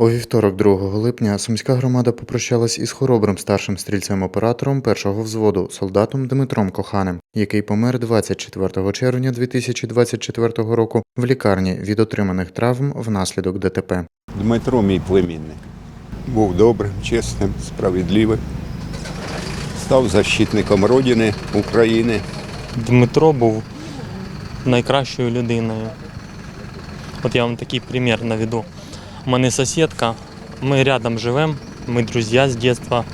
У вівторок, 2 липня, сумська громада попрощалась із хоробрим старшим стрільцем-оператором першого взводу, солдатом Дмитром Коханим, який помер 24 червня 2024 року в лікарні від отриманих травм внаслідок ДТП. Дмитро, мій племінник, був добрим, чесним, справедливим. Став защитником Родини України. Дмитро був найкращою людиною. От я вам такий примір наведу. У мене сусідка, ми рядом живемо, ми друзі з дитинства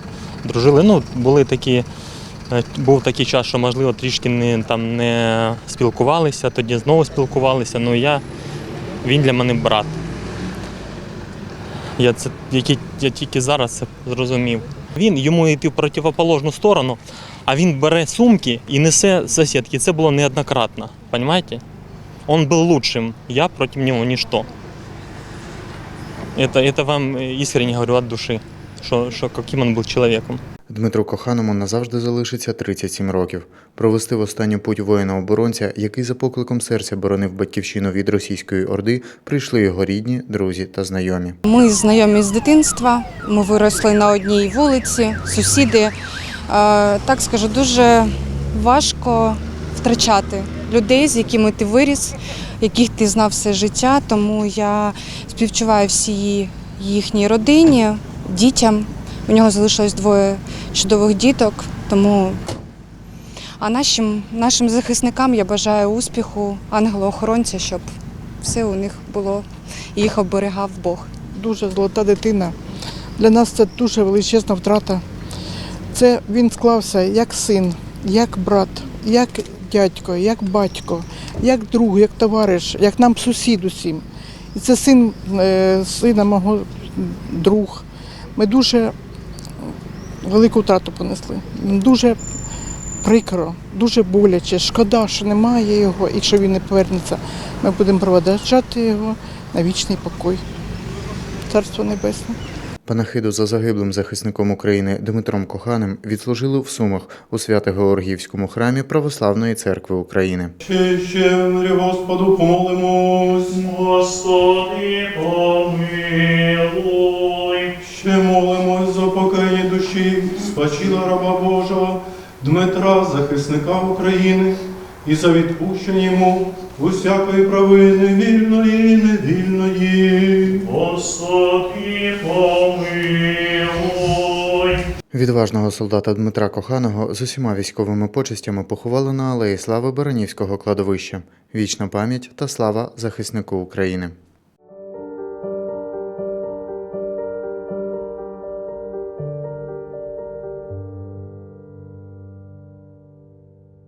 дружили. Ну, були такі, е, був такий час, що можливо трішки не, там, не спілкувалися, тоді знову спілкувалися. Ну я, він для мене брат. Я, це, я тільки зараз це зрозумів. Він йому йти в противоположну сторону, а він бере сумки і несе сусідки. Це було неоднократно. Понимаете? Он был лучшим, я против него ничто. Это, это вам искренне говорю от души, что, что каким он был человеком. Дмитру Коханому назавжди залишиться 37 років. Провести в останню путь воїна-оборонця, який за покликом серця боронив батьківщину від російської орди, прийшли його рідні, друзі та знайомі. Ми знайомі з дитинства. Ми виросли на одній вулиці, сусіди. Е, Так скажу, дуже важко втрачати людей, з якими ти виріс, яких ти знав все життя. Тому я співчуваю всій їхній родині, дітям. У нього залишилось двоє чудових діток. Тому а нашим, нашим захисникам я бажаю успіху, ангела-охоронця, щоб все у них було їх оберігав Бог. дуже золота дитина. Для нас це дуже величезна втрата. Це він склався як син, як брат, як дядько, як батько, як друг, як товариш, як нам сусід усім. І це син е, сина мого друг. Ми дуже велику втрату понесли. Дуже прикро, дуже боляче. Шкода, що немає його і що він не повернеться. Ми будемо проводжати його на вічний покой. Царство Небесне. Панахиду за загиблим захисником України Дмитром Коханим відслужили в Сумах у Свято-Георгіївському храмі Православної церкви України. Ще ще мирі Господу помолимось. Господи, помилуй. Ще молимось за покаяння душі, спочила раба Божого Дмитра, захисника України, і за відпущення йому усякої провини вільної і невільної. Господи, помилуй. Відважного солдата Дмитра Коханого з усіма військовими почестями поховали на алеї слави Баранівського кладовища. Вічна пам'ять та слава захиснику України.